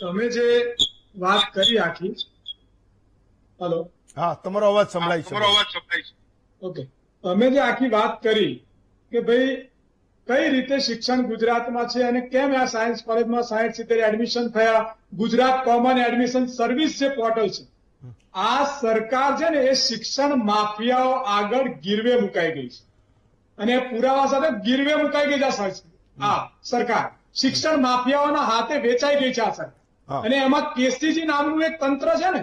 તમે જે વાત કરી આખી હલો? હા તમારો અવાજ સંભળાય છે. તમારો અવાજ સંભળાય છે. ઓકે. અમે જે આખી વાત કરી કે ભાઈ કઈ રીતે શિક્ષણ ગુજરાતમાં છે અને કેમ આ સાયન્સ કોલેજમાં સાયન્સ સિત્તેર એડમિશન થયા? ગુજરાત કોમન એડમિશન સર્વિસ જે પોર્ટલ છે. આ સરકાર છે ને એ શિક્ષણ માફિયાઓ આગળ ગીરવે મુકાઈ ગઈ છે. અને પુરાવા સાથે ગીરવે મુકાઈ ગઈ છે આ સરકાર. શિક્ષણ માફિયાઓના હાથે વેચાઈ ગઈ છે. આ સરકાર. અને એમાં કેસીજી નામનું એક તંત્ર છે ને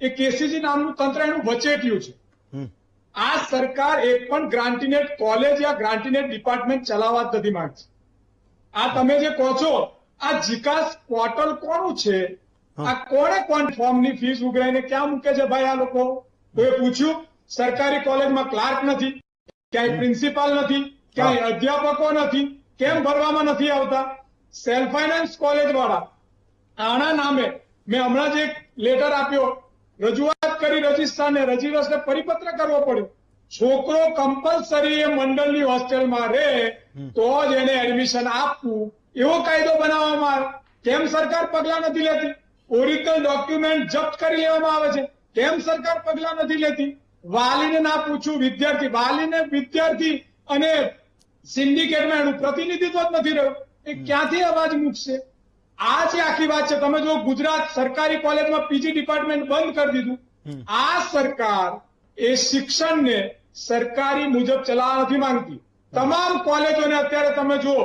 એ કેસીજી નામનું તંત્ર એનું વચેટ્યું છે. આ સરકાર એક પણ ગ્રાન્ટીનેટ કોલેજ યા ગ્રાન્ટીનેટ ડિપાર્ટમેન્ટ ચલાવવા જ નથી માંગતી. આ તમે જે કહો છો આ જીકાસ પોર્ટલ કોનું છે? આ કોણે કોણ ફોર્મની ફીસ ઉઘરાઈને ક્યાં મૂકે છે ભાઈ આ લોકો? કોઈ પૂછ્યું સરકારી કોલેજમાં ક્લાર્ક નથી ક્યાંય પ્રિન્સિપાલ નથી ક્યાંય અધ્યાપકો નથી કેમ ભરવામાં નથી આવતા? સેલ્ફ ફાઇનાન્સ કોલેજ વાળા. આના નામે મેં હમણાં જ એક લેટર આપ્યો. રજૂઆત કરી રજિસ્ટ્રારને. રજિસ્ટ્રારને પરિપત્ર કરવો પડ્યો. છોકરો કમ્પલસરી એ મંડળની હોસ્ટેલમાં રહે તો જ એને એડમિશન આપવું. એવો કાયદો બનાવવામાં આવે. કેમ સરકાર પગલા નથી લેતી? ઓરિજિનલ ડોક્યુમેન્ટ જપ્ત કરી લેવામાં આવે છે. કેમ સરકાર પગલા નથી લેતી? વાલીને ના પૂછ્યું વિદ્યાર્થી. વાલીને વિદ્યાર્થી અને સિન્ડિકેટમાં એનું પ્રતિનિધિત્વ જ નથી રહ્યું. એ ક્યાંથી અવાજ મૂકશે? આ જે આખી વાત છે તમે જો ગુજરાત સરકારી કોલેજમાં પીજી ડિપાર્ટમેન્ટ બંધ કરી દીધું આ સરકાર એ શિક્ષણને સરકારી મુજબ ચલાવવા નથી માંગતી. તમામ કોલેજોને અત્યારે તમે જુઓ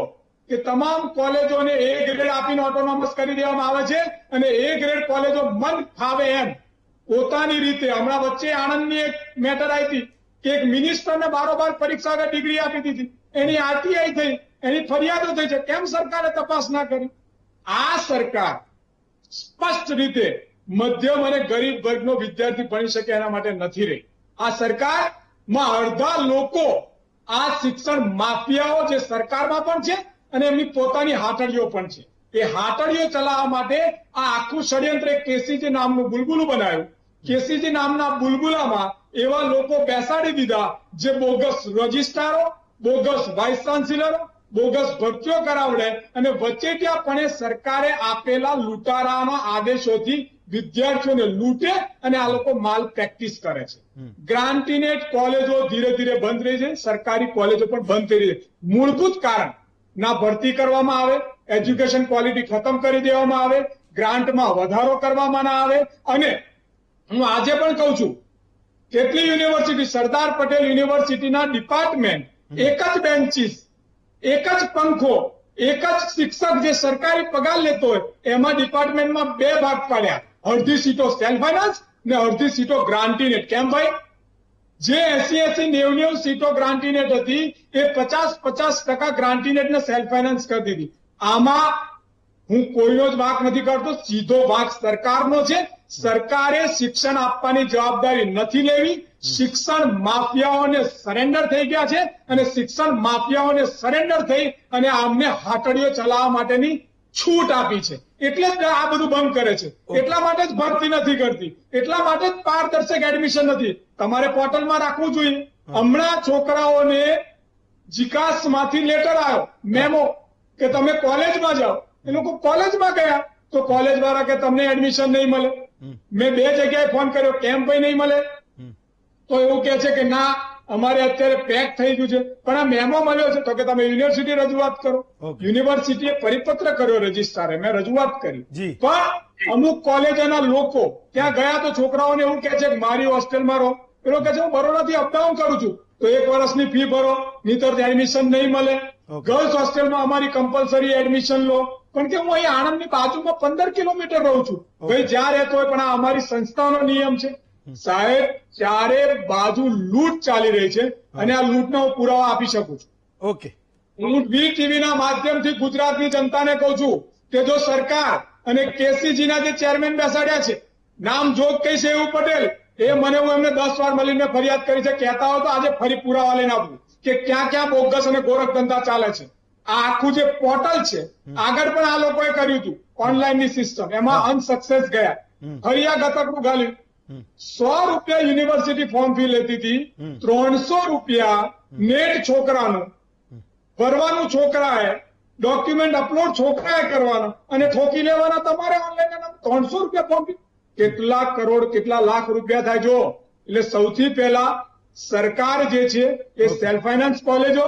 કે તમામ કોલેજોને એ ગ્રેડ આપીને ઓટોનોમસ કરી દેવામાં આવે છે અને એ ગ્રેડ કોલેજો મન ફાવે એમ. પોતાની રીતે હમણાં વચ્ચે આણંદની એક મેટર આવી હતી કે એક મિનિસ્ટરને બારોબાર પરીક્ષા આગળ ડિગ્રી આપી દીધી. એની આરટીઆઈ થઈ. એની ફરિયાદો થઈ છે. કેમ સરકારે તપાસ ના કરી? આ સરકાર સ્પષ્ટ રીતે મધ્યમ અને ગરીબ વર્ગનો વિદ્યાર્થી ભણી શકે એના માટે નથી રહી. આ સરકારમાં અડધા લોકો આ શિક્ષણ માફિયાઓ જે સરકારમાં પણ છે અને એમની પોતાની હાટડીઓ પણ છે. એ હાટડીઓ ચલાવવા માટે આ આખું ષડયંત્ર કેસીજી નામનું બુલબુલું બનાવ્યું. કેસીજી નામના બુલબુલામાં એવા લોકો બેસાડી દીધા જે બોગસ રજિસ્ટ્રારો, બોગસ વાઇસ ચાન્સેલરો બોગસ ભરતીઓ કરાવડે અને વચેટિયાપણે સરકારે આપેલા લૂંટારાના આદેશોથી વિદ્યાર્થીઓને લૂંટે અને આ લોકો માલ પ્રેક્ટિસ કરે છે. ગ્રાન્ટીનેટ કોલેજો ધીરે ધીરે બંધ રહી છે સરકારી કોલેજો પણ બંધ થઈ રહી છે. મૂળભૂત કારણ ના ભરતી કરવામાં આવે એજ્યુકેશન ક્વોલિટી ખતમ કરી દેવામાં આવે ગ્રાન્ટમાં વધારો કરવામાં ના આવે અને હું આજે પણ કહું છું કેટલી યુનિવર્સિટી સરદાર પટેલ યુનિવર્સિટીના ડિપાર્ટમેન્ટ એક જ બેન્ચીસ એક જ પંખો, એક જ શિક્ષક જે સરકારી પગાર લેતો હોય, એમાં ડિપાર્ટમેન્ટમાં બે ભાગ પાડ્યા. અડધી સીટો સેલ્ફ ફાઇનાન્સ ને અડધી સીટો ગ્રાન્ટીનેટ કેમ ભાઈ? જે એસી એસી નેવ નેવ સીટો ગ્રાન્ટીનેટ હતી, એ પચાસ પચાસ ટકા ગ્રાન્ટીનેટ ને સેલ્ફ ફાઇનાન્સ કરી દીધી. આમાં હું કોઈનો જ વાંક નથી કરતો સીધો વાંક સરકારનો છે. સરકારે શિક્ષણ આપવાની જવાબદારી નથી લેવી. શિક્ષણ માફિયાઓને સરેન્ડર થઈ ગયા છે અને શિક્ષણ માફિયાઓને સરેન્ડર થઈ અને આમને હાટડીઓ ચલાવવા માટેની છૂટ આપી છે. એટલે જ આ બધું બંધ કરે છે. એટલા માટે જ ભરતી નથી કરતી. એટલા માટે જ પારદર્શક એડમિશન નથી. તમારે પોર્ટલમાં રાખવું જોઈએ. હમણાં છોકરાઓને જીકાસમાંથી લેટર આવ્યો. મેમો કે તમે કોલેજમાં જાઓ. એ લોકો કોલેજમાં ગયા. તો કોલેજ વાળા કે તમને એડમિશન નહીં મળે. મેં બે જગ્યાએ ફોન કર્યો. કેમ ભાઈ નહીં મળે? તો એવું કે છે કે ના અમારે અત્યારે પેક થઈ ગયું છે. પણ આ મેમો મળ્યો છે. તો કે તમે યુનિવર્સિટી રજૂઆત કરો. યુનિવર્સિટીએ પરિપત્ર કર્યો રજિસ્ટ્રારે. મેં રજૂઆત કરી. પણ અમુક કોલેજોના લોકો ત્યાં ગયા તો છોકરાઓને એવું કે છે કે મારી હોસ્ટેલમાં રહો. પેલો કે છે હું બરોડાથી અપડાઉન કરું છું. તો એક વર્ષની ફી ભરો. નહીતર એડમિશન નહીં મળે. ગર્લ્સ હોસ્ટેલમાં અમારી કમ્પલસરી એડમિશન લો. પણ કે હું અહીં આણંદની બાજુમાં પંદર કિલોમીટર રહું છું. ભાઈ જ્યાં રહેતો હોય પણ આ અમારી સંસ્થાનો નિયમ છે. સાહેબ ચારે બાજુ લૂંટ ચાલી રહી છે અને આ લૂંટનો હું પુરાવા આપી શકું છું. ઓકે. હું વી ટીવી ના માધ્યમથી ગુજરાતની જનતાને કહું છું કે જો સરકાર અને કેસીજીના જે ચેરમેન બેસાડ્યા છે નામ જોગ કઈ છે એવું પટેલ એ મને હું એમને દસ વાર મળીને ફરિયાદ કરી છે કહેતા હોય તો આજે ફરી પુરાવા લઈને આપું કે ક્યાં ક્યાં બોગસ અને ગોરખ ધંધા ચાલે છે. આ આખું જે પોર્ટલ છે આગળ પણ આ લોકોએ કર્યું હતું ઓનલાઈનની સિસ્ટમ એમાં અનસક્સેસ ગયા. હરિયા ગતકનું ગાલ્યું સો રૂપિયા યુનિવર્સિટી ફોર્મ ફી લેતી હતી. ત્રણસો રૂપિયા નેટ છોકરાનું. ભરવાનું છોકરાએ ડોક્યુમેન્ટ અપલોડ છોકરાએ કરવાના અને ઠોકી લેવાના તમારે ઓનલાઈન ત્રણસો રૂપિયા ફોર્મ ફી. કેટલા કરોડ કેટલા લાખ રૂપિયા થાય જો. એટલે સૌથી પહેલા સરકાર જે છે એ સેલ્ફ ફાઇનાન્સ કોલેજો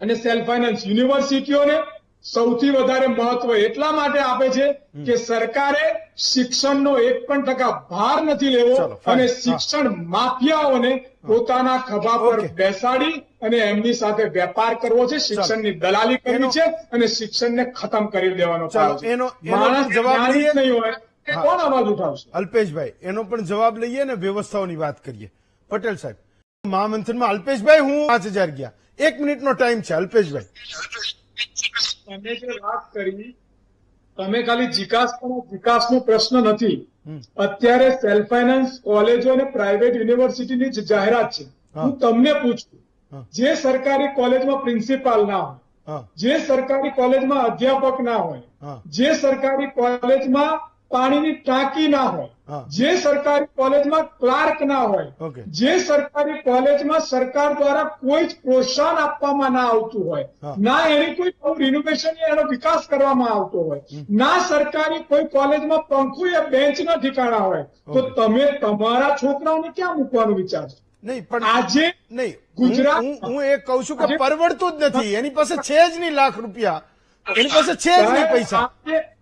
અને સેલ્ફ ફાઇનાન્સ યુનિવર્સિટીઓને સૌથી વધારે મહત્વ એટલા માટે આપે છે કે સરકારે શિક્ષણનો એક પણ ટકા ભાર નથી લેવો અને શિક્ષણ માફિયાઓને પોતાના ખભા પર બેસાડી અને એમની સાથે વેપાર કરવો છે શિક્ષણની દલાલી કરવી છે અને શિક્ષણને ખતમ કરી દેવાનો છે. એનો- એનો માણસ જવાબ. નહીં હોય કોણ અવાજ ઉઠાવશે? અલ્પેશભાઈ એનો પણ જવાબ લઈએ ને વ્યવસ્થાઓની વાત કરીએ. પટેલ સાહેબ મહામંથનમાં અલ્પેશભાઈ હું પાંચ હજાર ગયા. એક મિનિટનો ટાઈમ છે અલ્પેશભાઈ. તમે જે વાત કરી તમે ખાલી વિકાસ વિકાસનો પ્રશ્ન નથી. અત્યારે સેલ્ફ ફાઇનાન્સ કોલેજો અને પ્રાઇવેટ યુનિવર્સિટીની જ જાહેરાત છે. હું. તમને પૂછું જે સરકારી કોલેજમાં પ્રિન્સિપાલ ના હોય જે સરકારી કોલેજમાં અધ્યાપક ના હોય જે સરકારી કોલેજમાં પાણીની ટાંકી ના. હોય જે સરકારી કોલેજમાં ક્લાર્ક ના હોય જે સરકારી કોલેજમાં સરકાર દ્વારા કોઈ જ પ્રોત્સાહન આપવામાં ના આવતું હોય ના એની કોઈ રિનોવેશન એનો વિકાસ કરવામાં આવતો હોય ના સરકારી કોઈ કોલેજમાં પંખો યા બેન્ચ ના ઠીકાણા હોય તો તમે તમારા છોકરાઓને ક્યાં મૂકવાનું વિચારશો? નહીં પણ આજે નહીં ગુજરાત- હું- એ કહું છું કે પરવડતું જ નથી. એની પાસે છે જ નહીં લાખ રૂપિયા. એની પાસે છે જ નહીં પૈસા.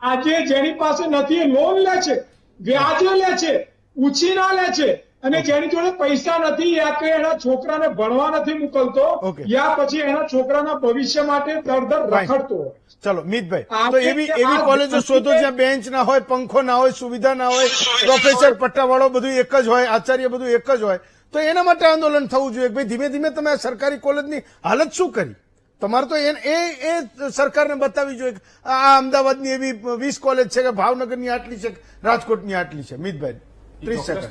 આજે જેની પાસે નથી લોન લે છે વ્યાજે લે છે ઉછીના લે છે અને જેની જોડે પૈસા નથી યા કે એના છોકરાને ભણવા નથી મોકલતો યા પછી એના છોકરાના ભવિષ્ય માટે દરદર રખડતો ચલો મિતભાઈ તો એવી એવી કોલેજો શોધો જ્યાં બેન્ચ ના હોય પંખો ના હોય સુવિધા ના હોય પ્રોફેસર પટ્ટાવાળો બધું એક જ હોય આચાર્ય બધું એક જ હોય તો એના માટે આંદોલન થવું જોઈએ ભાઈ ધીમે ધીમે તમે આ સરકારી કોલેજની હાલત શું કરી? તમારે તો એ એ એ સરકારને બતાવી જોઈએ આ અમદાવાદની એવી વીસ કોલેજ છે કે ભાવનગરની આટલી છે રાજકોટની આટલી છે. મિતભાઈ ત્રીસ સેકન્ડ.